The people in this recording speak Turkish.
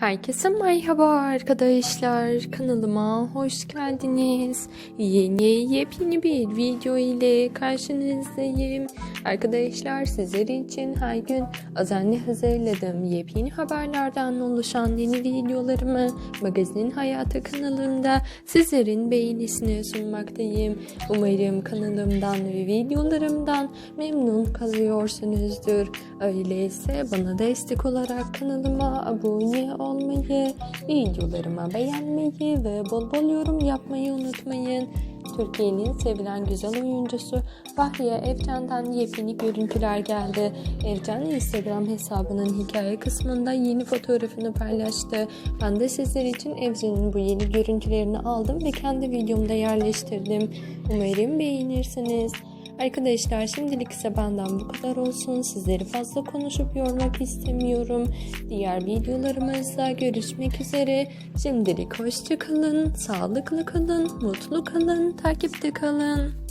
Herkese merhaba arkadaşlar. Kanalıma hoş geldiniz. Yeni yepyeni bir video ile karşınızdayım. Arkadaşlar sizler için her gün özenle hazırladığım yepyeni haberlerden oluşan yeni videolarımı Magazin Hayatı kanalımda sizlerin beğenisine sunmaktayım. Umarım kanalımdan ve videolarımdan memnun kalıyorsunuzdur. Öyleyse bana destek olarak kanalıma abone olmayı, videolarıma beğenmeyi ve bol bol yorum yapmayı unutmayın. Türkiye'nin sevilen güzel oyuncusu Bahriye Evcen'den yepyeni görüntüler geldi. Evcen Instagram hesabının hikaye kısmında yeni fotoğrafını paylaştı. Ben de sizler için Evcen'in bu yeni görüntülerini aldım ve kendi videomda yerleştirdim. Umarım beğenirsiniz. Arkadaşlar şimdilik ise benden bu kadar olsun. Sizleri fazla konuşup yormak istemiyorum. Diğer videolarımızda görüşmek üzere. Şimdilik hoşça kalın, sağlıklı kalın, mutlu kalın, takipte kalın.